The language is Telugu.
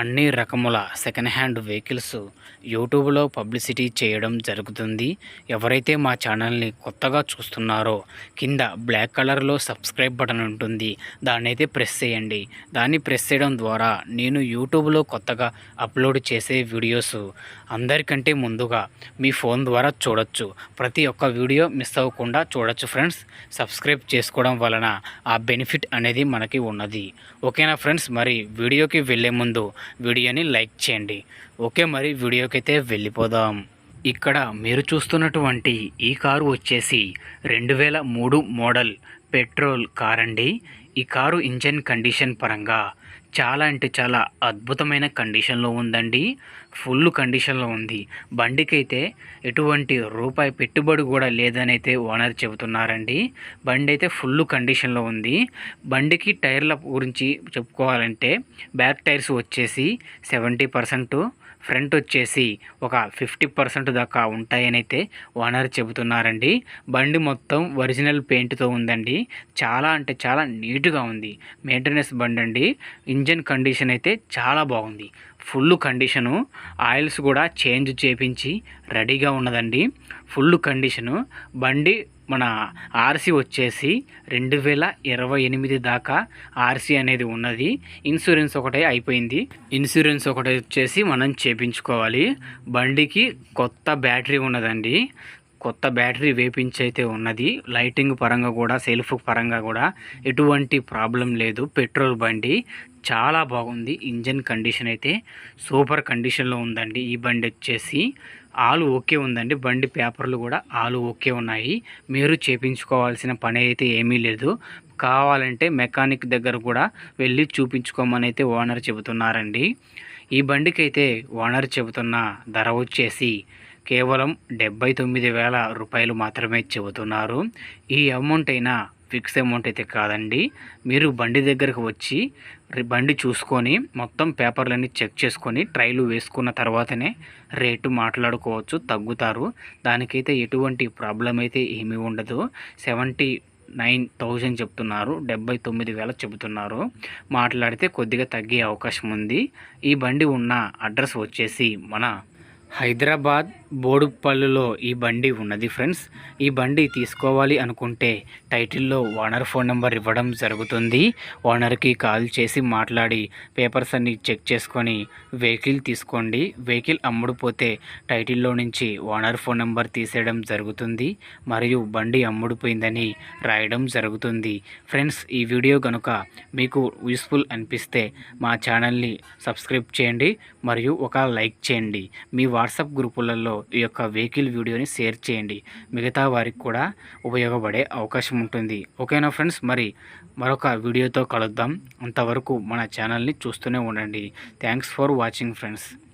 అన్ని రకముల సెకండ్ హ్యాండ్ వెహికల్స్ యూట్యూబ్లో పబ్లిసిటీ చేయడం జరుగుతుంది. ఎవరైతే మా ఛానల్ని కొత్తగా చూస్తున్నారో కింద బ్లాక్ కలర్లో సబ్స్క్రైబ్ బటన్ ఉంటుంది. దాన్ని అయితే ప్రెస్ చేయండి. దాన్ని ప్రెస్ చేయడం ద్వారా నేను యూట్యూబ్లో కొత్తగా అప్లోడ్ చేసే వీడియోస్ అందరికంటే ముందుగా మీ ఫోన్ ద్వారా చూడొచ్చు. ప్రతి ఒక్క వీడియో మిస్ అవ్వకుండా చూడొచ్చు ఫ్రెండ్స్ సబ్స్క్రైబ్ చేసుకోవడం వలన ఆ బెనిఫిట్ అనేది మనకి ఉన్నది. ఓకేనా ఫ్రెండ్స్ మరి వీడియోకి వెళ్ళే ముందు వీడియోని లైక్ చేయండి. ఓకే మరి వీడియోకైతే వెళ్ళిపోదాం. ఇక్కడ మీరు చూస్తున్నటువంటి ఈ కారు వచ్చేసి రెండు వేల మూడు మోడల్ పెట్రోల్ కార్ అండి ఈ కారు ఇంజన్ కండిషన్ పరంగా చాలా అంటే చాలా అద్భుతమైన కండిషన్లో ఉందండి. ఫుల్ కండిషన్లో ఉంది. బండికైతే ఎటువంటి రూపాయి పెట్టుబడి కూడా లేదనైతే ఓనర్ చెబుతున్నారండి. బండి అయితే ఫుల్ కండిషన్లో ఉంది. బండికి టైర్ల గురించి చెప్పుకోవాలంటే బ్యాక్ టైర్స్ వచ్చేసి సెవెంటీ పర్సెంట్ ఫ్రంట్ వచ్చేసి ఒక ఫిఫ్టీ పర్సెంట్ దాకా ఉంటాయని అయితే ఓనర్ చెబుతున్నారండి. బండి మొత్తం ఒరిజినల్ పెయింట్తో ఉందండి. చాలా అంటే చాలా నీట్గా ఉంది. మెయింటెనెన్స్ బండి అండి ఇంజన్ కండిషన్ అయితే చాలా బాగుంది. Full condition. ఆయిల్స్ కూడా చేంజ్ చేపించి రెడీగా ఉన్నదండి. Full condition. బండి మన ఆర్సీ వచ్చేసి రెండు వేల ఇరవై ఎనిమిది దాకా ఆర్సీ అనేది ఉన్నది. ఇన్సూరెన్స్ ఒకటే అయిపోయింది. ఇన్సూరెన్స్ ఒకటే వచ్చేసి మనం చేపించుకోవాలి. బండికి కొత్త బ్యాటరీ ఉన్నదండి. కొత్త బ్యాటరీ వేపించి అయితే ఉన్నది. లైటింగ్ పరంగా కూడా సెల్ఫ్ పరంగా కూడా ఎటువంటి ప్రాబ్లం లేదు. పెట్రోల్ బండి చాలా బాగుంది. ఇంజన్ కండిషన్ అయితే సూపర్ కండిషన్లో ఉందండి. ఈ బండి వచ్చేసి ఆలు ఓకే ఉందండి. బండి పేపర్లు కూడా ఆలు ఓకే ఉన్నాయి. మీరు చేపించుకోవాల్సిన పని అయితే ఏమీ లేదు. కావాలంటే మెకానిక్ దగ్గర కూడా వెళ్ళి చూపించుకోమని అయితే ఓనర్ చెబుతున్నారండి. ఈ బండికి అయితే ఓనర్ చెబుతున్న ధర వచ్చేసి కేవలం డెబ్బై తొమ్మిది వేల రూపాయలు మాత్రమే చెబుతున్నారు. ఈ అమౌంట్ అయినా ఫిక్స్ అమౌంట్ అయితే కాదండి. మీరు బండి దగ్గరకు వచ్చి బండి చూసుకొని మొత్తం పేపర్లన్నీ చెక్ చేసుకొని ట్రైలు వేసుకున్న తర్వాతనే రేటు మాట్లాడుకోవచ్చు తగ్గుతారు. దానికైతే ఎటువంటి ప్రాబ్లం అయితే ఏమీ ఉండదు. సెవెంటీ నైన్ థౌజండ్ చెప్తున్నారు డెబ్బై తొమ్మిది వేల చెబుతున్నారు. మాట్లాడితే కొద్దిగా తగ్గే అవకాశం ఉంది. ఈ బండి ఉన్న అడ్రస్ వచ్చేసి మన హైదరాబాద్ బోడుపల్లిలో ఈ బండి ఉన్నది ఫ్రెండ్స్. ఈ బండి తీసుకోవాలి అనుకుంటే టైటిల్లో ఓనర్ ఫోన్ నెంబర్ ఇవ్వడం జరుగుతుంది. ఓనర్కి కాల్ చేసి మాట్లాడి పేపర్స్ అన్ని చెక్ చేసుకొని వెహికల్ తీసుకోండి. వెహికల్ అమ్ముడుపోతే టైటిల్లో నుంచి ఓనర్ ఫోన్ నెంబర్ తీసేయడం జరుగుతుంది. మరియు బండి అమ్ముడుపోయిందని రాయడం జరుగుతుంది. ఫ్రెండ్స్ ఈ వీడియో కనుక మీకు యూస్ఫుల్ అనిపిస్తే మా ఛానల్ని సబ్స్క్రైబ్ చేయండి. మరియు ఒక లైక్ చేయండి. మీ వాట్సాప్ గ్రూపులలో ఈ యొక్క వెహికల్ వీడియోని షేర్ చేయండి. మిగతా వారికి కూడా ఉపయోగపడే అవకాశం ఉంటుంది. ఓకేనా ఫ్రెండ్స్? మరి మరొక వీడియోతో కలుద్దాం. అంతవరకు మన ఛానల్ని చూస్తూనే ఉండండి. Thanks for watching friends.